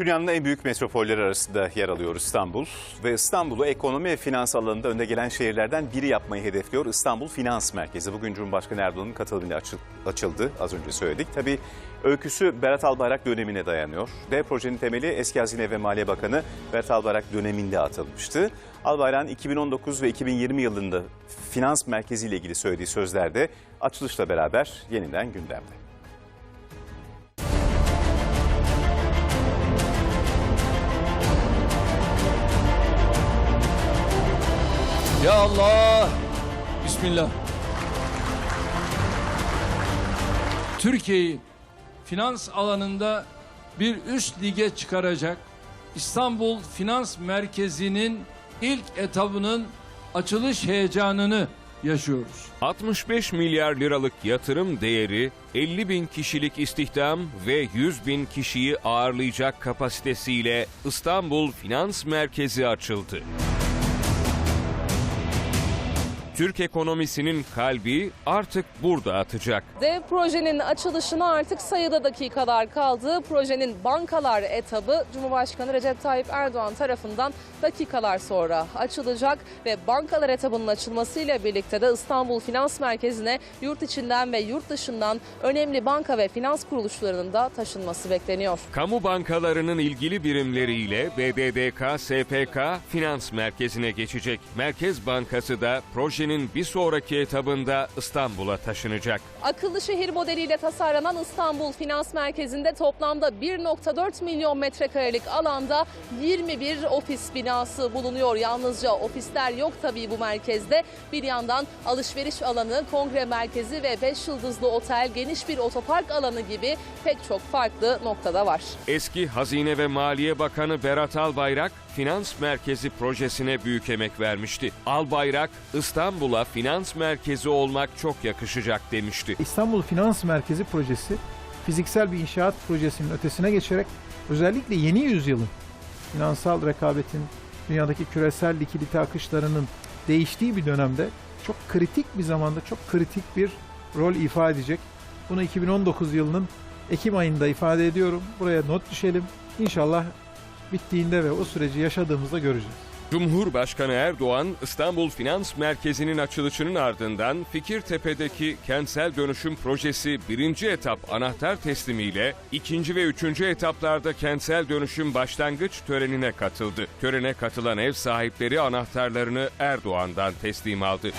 Dünyanın en büyük metropolleri arasında yer alıyor İstanbul ve İstanbul'u ekonomi ve finans alanında önde gelen şehirlerden biri yapmayı hedefliyor İstanbul Finans Merkezi. Bugün Cumhurbaşkanı Erdoğan'ın katılımıyla açı- açıldı az önce söyledik. Tabii öyküsü Berat Albayrak dönemine dayanıyor. Dev projenin temeli eski Hazine ve Maliye Bakanı Berat Albayrak döneminde atılmıştı. Albayrak'ın 2019 ve 2020 yılında finans merkezi ile ilgili söylediği sözlerde açılışla beraber yeniden gündemde. Ya Allah! Bismillah. Türkiye'yi finans alanında bir üst lige çıkaracak İstanbul Finans Merkezi'nin ilk etabının açılış heyecanını yaşıyoruz. 65 milyar liralık yatırım değeri, 50 bin kişilik istihdam ve 100 bin kişiyi ağırlayacak kapasitesiyle İstanbul Finans Merkezi açıldı. Türk ekonomisinin kalbi artık burada atacak. Dev projenin açılışına artık sayıda dakikalar kaldı. Projenin bankalar etabı Cumhurbaşkanı Recep Tayyip Erdoğan tarafından dakikalar sonra açılacak ve bankalar etabının açılmasıyla birlikte de İstanbul Finans Merkezi'ne yurt içinden ve yurt dışından önemli banka ve finans kuruluşlarının da taşınması bekleniyor. Kamu bankalarının ilgili birimleriyle BDDK, SPK finans merkezine geçecek. Merkez Bankası da projenin bir sonraki etabında İstanbul'a taşınacak. Akıllı şehir modeliyle tasarlanan İstanbul Finans Merkezi'nde toplamda 1.4 milyon metrekarelik alanda 21 ofis binası bulunuyor. Yalnızca ofisler yok tabii bu merkezde. Bir yandan alışveriş alanı, kongre merkezi ve 5 yıldızlı otel, geniş bir otopark alanı gibi pek çok farklı noktada var. Eski Hazine ve Maliye Bakanı Berat Albayrak finans merkezi projesine büyük emek vermişti. Albayrak İstanbul'a finans merkezi olmak çok yakışacak demişti. İstanbul Finans Merkezi projesi fiziksel bir inşaat projesinin ötesine geçerek özellikle yeni yüzyılın finansal rekabetin, dünyadaki küresel likidite akışlarının değiştiği bir dönemde çok kritik bir zamanda çok kritik bir rol ifade edecek. Bunu 2019 yılının Ekim ayında ifade ediyorum. Buraya not düşelim. İnşallah bittiğinde ve o süreci yaşadığımızda göreceğiz. Cumhurbaşkanı Erdoğan İstanbul Finans Merkezi'nin açılışının ardından Fikirtepe'deki kentsel dönüşüm projesi birinci etap anahtar teslimiyle ikinci ve üçüncü etaplarda kentsel dönüşüm başlangıç törenine katıldı. Törene katılan ev sahipleri anahtarlarını Erdoğan'dan teslim aldı.